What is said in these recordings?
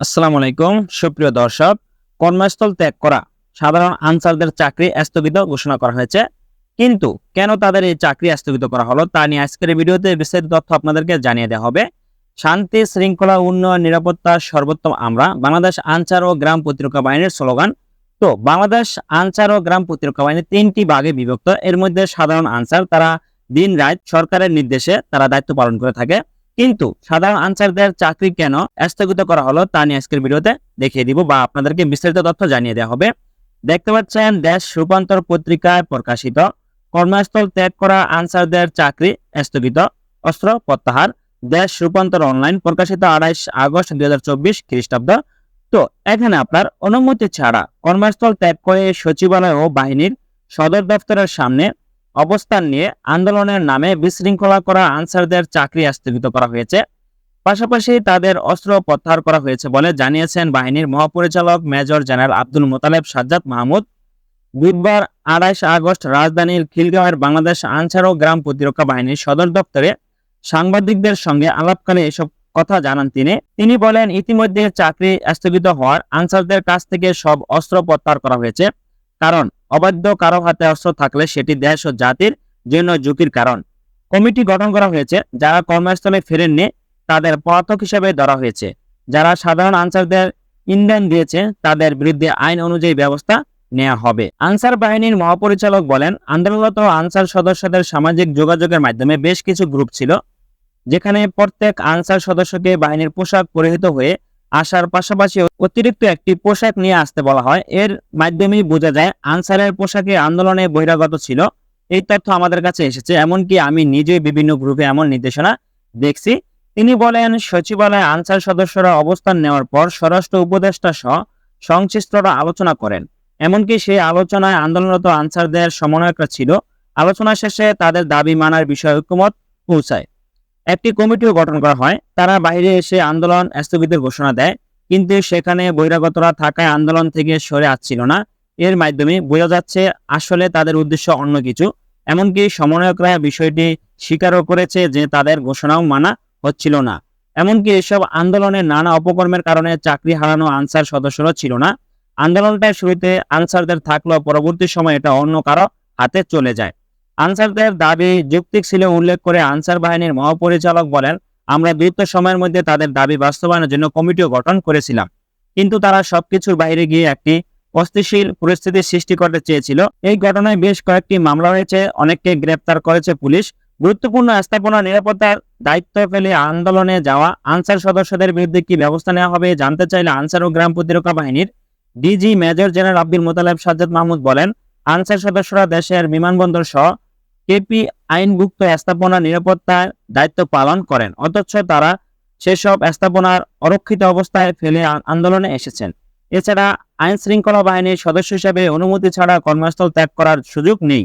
আসসালামু আলাইকুম, সুপ্রিয় দর্শক, কর্মস্থল ত্যাগ করা সাধারণ আনসারদের চাকরি স্থগিত ঘোষণা করা হয়েছে। কিন্তু কেন তাদের এই চাকরি স্থগিত করা হলো তা নিয়ে আজকের ভিডিওতে বিস্তারিত তথ্য আপনাদেরকে জানিয়ে দেওয়া হবে। শান্তি, শৃঙ্খলা, উন্নয়ন, নিরাপত্তা সর্বোত্তম আমরা বাংলাদেশ আনসার ও গ্রাম প্রতিরক্ষা বাহিনীর স্লোগান। তো বাংলাদেশ আনসার ও গ্রাম প্রতিরক্ষা বাহিনী তিনটি ভাগে বিভক্ত। এর মধ্যে সাধারণ আনসার তারা দিন রাত সরকারের নির্দেশে তারা দায়িত্ব পালন করে থাকে। কিন্তু সাধারণ আনসারদের চাকরি কেন স্থগিত করা হলো তা নিয়ে আজকের ভিডিওতে দেখিয়ে দিব বা আপনাদেরকে বিস্তারিত তথ্য জানিয়ে দেওয়া হবে। দেখতে পাচ্ছেন, দেশ রূপান্তর পত্রিকায় প্রকাশিত কর্মস্থল ত্যাগ করা আনসারদের চাকরি স্থগিত। অস্ত্র প্রত্যাহার, দেশ রূপান্তর অনলাইন প্রকাশিত আড়াইশ আগস্ট দুই হাজার চব্বিশ খ্রিস্টাব্দ। তো, এখানে আপনার অনুমতি ছাড়া কর্মস্থল ত্যাগ করে সচিবালয় ও বাহিনীর সদর দপ্তরের সামনে অবস্থান নিয়ে আন্দোলনের নামে বিশৃঙ্খলা করা আনসারদের চাকরি স্থগিত করা হয়েছে। পাশাপাশি তাদের অস্ত্র প্রত্যাহার করা হয়েছে বলে জানিয়েছেন বাহিনীর মহাপরিচালক মেজর জেনারেল আব্দুল মোতালেব সাজ্জাদ মাহমুদ। বুধবার আড়াইশ আগস্ট রাজধানীর খিলগাঁওয়ের বাংলাদেশ আনসার ও গ্রাম প্রতিরক্ষা বাহিনীর সদর দপ্তরে সাংবাদিকদের সঙ্গে আলাপকালে এসব কথা জানান তিনি। তিনি বলেন, ইতিমধ্যে চাকরি স্থগিত হওয়ার আনসারদের কাছ থেকে সব অস্ত্র প্রত্যাহার করা হয়েছে। কারণ অবাধ্য কারও হাতে অস্ত্র থাকলে সেটি দেশ ও জাতির জন্য ঝুঁকির কারণ। কমিটি গঠন করা হয়েছে, যারা কর্মস্থলে ফেরেননি, তাদের পলাতক হিসেবে ধরা হয়েছে। যারা সাধারণ আনসারদের ইন্ধন দিয়েছে, তাদের বিরুদ্ধে আইন অনুযায়ী ব্যবস্থা নেওয়া হবে। আনসার বাহিনীর মহাপরিচালক বলেন, আন্দোলনরত আনসার সদস্যদের সামাজিক যোগাযোগের মাধ্যমে বেশ কিছু গ্রুপ ছিল, যেখানে প্রত্যেক আনসার সদস্যকে বাহিনীর পোশাক পরিহিত হয়ে আসার পাশাপাশি অতিরিক্ত একটি পোশাক নিয়ে আসতে বলা হয়। এর মাধ্যমেই বোঝা যায়, আনসারের পোশাকে আন্দোলনে বহিরাগত ছিল। এই তথ্য আমাদের কাছে এসেছে। এমনকি আমি নিজেই বিভিন্ন গ্রুপে এমন নির্দেশনা দেখছি। তিনি বলেন, সচিবালয়ে আনসার সদস্যরা অবস্থান নেওয়ার পর স্বরাষ্ট্র উপদেষ্টা সহ সংশ্লিষ্টরা আলোচনা করেন। এমনকি সেই আলোচনায় আন্দোলনরত আনসারদের সমন্বয়করা ছিল। আলোচনা শেষে তাদের দাবি মানার বিষয়ে ঐক্যমত পৌঁছায়। একটি কমিটিও গঠন করা হয়। তারা বাইরে এসে আন্দোলন স্থগিতের ঘোষণা দেয়। কিন্তু সেখানে বহিরাগতরা থাকায় আন্দোলন থেকে সরে আসছিল না। এর মাধ্যমে বোঝা যাচ্ছে আসলে তাদের উদ্দেশ্য অন্য কিছু। এমনকি সমন্বয়করা বিষয়টি স্বীকারও করেছে যে তাদের ঘোষণাও মানা হচ্ছিল না। এমনকি এসব আন্দোলনের নানা অপকর্মের কারণে চাকরি হারানো আনসার সদস্যরা ছিল না। আন্দোলনটার শুরুতে আনসারদের থাকলেও পরবর্তী সময় এটা অন্য কারও হাতে চলে যায়। আনসারদের দাবি যৌক্তিক ছিল উল্লেখ করে আনসার বাহিনীর মহাপরিচালক বলেন, আমরা দ্রুত সময়ের মধ্যে তাদের দাবি বাস্তবায়নের জন্য কমিটিও গঠন করেছিলাম। কিন্তু তারা সবকিছুর বাইরে গিয়ে একটি অস্থিতিশীল পরিস্থিতির সৃষ্টি করতে চেয়েছিল। এই ঘটনায় বেশ কয়েকটি মামলা হয়েছে, অনেককে গ্রেপ্তার করেছে পুলিশ। গুরুত্বপূর্ণ স্থাপনা নিরাপত্তার দায়িত্ব ফেলে আন্দোলনে যাওয়া আনসার সদস্যদের বিরুদ্ধে কি ব্যবস্থা নেওয়া হবে জানতে চাইলে আনসার ও গ্রাম প্রতিরক্ষা বাহিনীর DG major general Abdul Motaleb Sajjad Mahmud বলেন, আনসার সদস্যরা দেশের বিমানবন্দর সহ কেপি আইনভুক্ত স্থাপনা নিরাপত্তার দায়িত্ব পালন করেন, অথচ তারা সেসব স্থাপনার অরক্ষিত অবস্থায় ফেলে আন্দোলনে এসেছেন। এছাড়া আইন শৃঙ্খলা বাহিনীর সদস্য হিসেবে অনুমতি ছাড়া কর্মস্থল ত্যাগ করার সুযোগ নেই।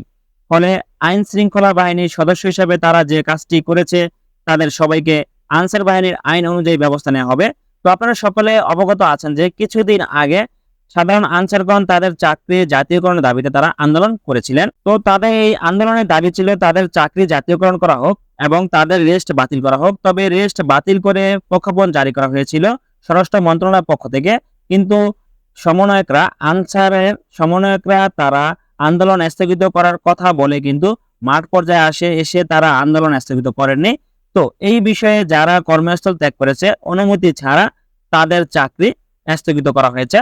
ফলে আইন শৃঙ্খলা বাহিনীর সদস্য হিসেবে তারা যে কাজটি করেছে, তাদের সবাইকে আনসার বাহিনীর আইন অনুযায়ী ব্যবস্থা নেওয়া হবে। তো আপনারা সকলে অবগত আছেন যে কিছুদিন আগে সাধারণ আনসারগণ তাদের চাকরি জাতীয়করণের দাবিতে তারা আন্দোলন করেছিলেন। তো তাদের এই আন্দোলনের দাবি ছিল তাদের চাকরি জাতীয়করণ করা হোক এবং তাদের রেস্ট বাতিল করা হোক। তবে রেস্ট বাতিল করে প্রক্ষাপন জারি করা হয়েছিল স্বরাষ্ট্র মন্ত্রণালয়ের পক্ষ থেকে। কিন্তু সমন্বয়করা, আনসারের সমন্বয়করা তারা আন্দোলন স্থগিত করার কথা বলে কিন্তু মাঠ পর্যায়ে আসে, এসে তারা আন্দোলন স্থগিত করেননি। তো এই বিষয়ে যারা কর্মস্থল ত্যাগ করেছে, অনুমতি ছাড়া তাদের চাকরি স্থগিত করা হয়েছে।